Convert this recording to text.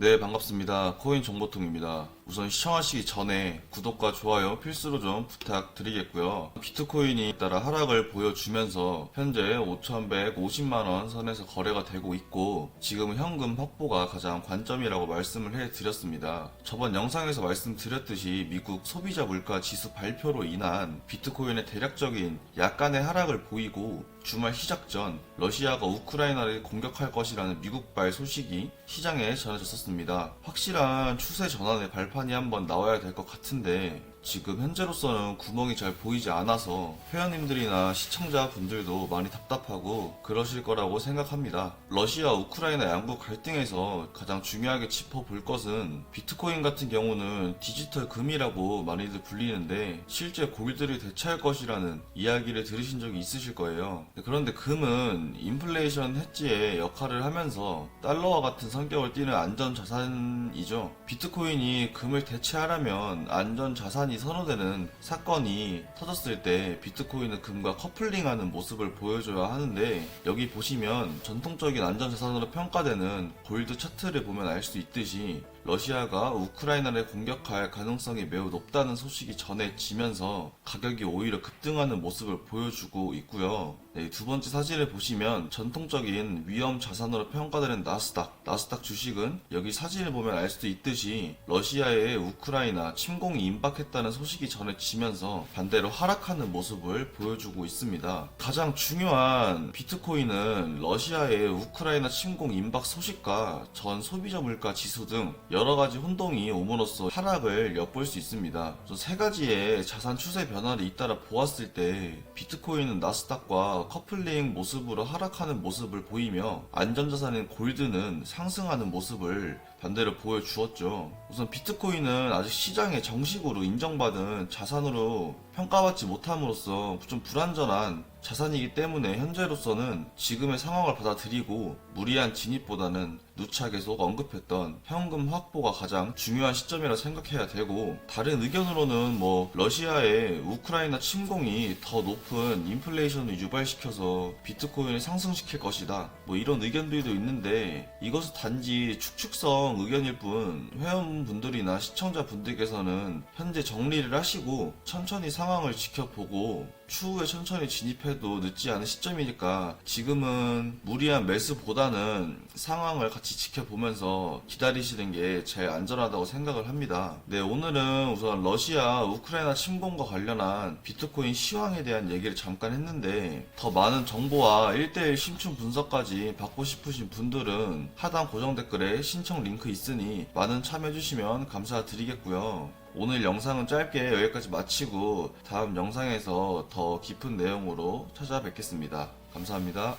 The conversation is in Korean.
네, 반갑습니다. 코인 정보통입니다. 우선 시청하시기 전에 구독과 좋아요 필수로 좀 부탁드리겠고요. 비트코인이 따라 하락을 보여주면서 현재 5,150만원 선에서 거래가 되고 있고 지금은 현금 확보가 가장 관점이라고 말씀을 해드렸습니다. 저번 영상에서 말씀드렸듯이 미국 소비자 물가 지수 발표로 인한 비트코인의 대략적인 약간의 하락을 보이고 주말 시작 전 러시아가 우크라이나를 공격할 것이라는 미국발 소식이 시장에 전해졌었습니다. 확실한 추세 전환의 발판 이 한번 나와야 될 것 같은데 지금 현재로서는 구멍이 잘 보이지 않아서 회원님들이나 시청자분들도 많이 답답하고 그러실 거라고 생각합니다. 러시아 우크라이나 양국 갈등에서 가장 중요하게 짚어볼 것은 비트코인 같은 경우는 디지털 금이라고 많이들 불리는데 실제 골드를 대체할 것이라는 이야기를 들으신 적이 있으실 거예요. 그런데 금은 인플레이션 해지의 역할을 하면서 달러와 같은 성격을 띠는 안전 자산이죠. 비트코인이 금을 대체하려면 안전 자산 이 선호되는 사건이 터졌을 때 비트코인은 금과 커플링하는 모습을 보여줘야 하는데 여기 보시면 전통적인 안전 자산으로 평가되는 골드 차트를 보면 알 수 있듯이 러시아가 우크라이나를 공격할 가능성이 매우 높다는 소식이 전해지면서 가격이 오히려 급등하는 모습을 보여주고 있고요. 네, 두 번째 사진을 보시면 전통적인 위험 자산으로 평가되는 나스닥, 나스닥 주식은 여기 사진을 보면 알 수도 있듯이 러시아의 우크라이나 침공이 임박했다는 소식이 전해지면서 반대로 하락하는 모습을 보여주고 있습니다. 가장 중요한 비트코인은 러시아의 우크라이나 침공 임박 소식과 전 소비자 물가 지수 등 여러 가지 혼동이 오므로써 하락을 엿볼 수 있습니다. 세 가지의 자산 추세 변화를 잇따라 보았을 때 비트코인은 나스닥과 커플링 모습으로 하락하는 모습을 보이며 안전자산인 골드는 상승하는 모습을 반대로 보여주었죠. 우선 비트코인은 아직 시장에 정식으로 인정받은 자산으로 평가받지 못함으로써 좀 불안전한 자산이기 때문에 현재로서는 지금의 상황을 받아들이고 무리한 진입보다는 누차 계속 언급했던 현금 확보가 가장 중요한 시점이라 생각해야 되고 다른 의견으로는 뭐 러시아의 우크라이나 침공이 더 높은 인플레이션을 유발시켜서 비트코인을 상승시킬 것이다 뭐 이런 의견들도 있는데 이것은 단지 추측성 의견일 뿐 회원분들이나 시청자분들께서는 현재 정리를 하시고 천천히 상황을 지켜보고 추후에 천천히 진입해도 늦지 않은 시점이니까 지금은 무리한 매수보다는 상황을 같이 지켜보면서 기다리시는 게 제일 안전하다고 생각을 합니다. 네, 오늘은 우선 러시아 우크라이나 침공과 관련한 비트코인 시황에 대한 얘기를 잠깐 했는데 더 많은 정보와 1대1 심층 분석까지 받고 싶으신 분들은 하단 고정 댓글에 신청 링크 있으니 많은 참여해주시면 감사드리겠고요. 오늘 영상은 짧게 여기까지 마치고 다음 영상에서 더 깊은 내용으로 찾아뵙겠습니다. 감사합니다.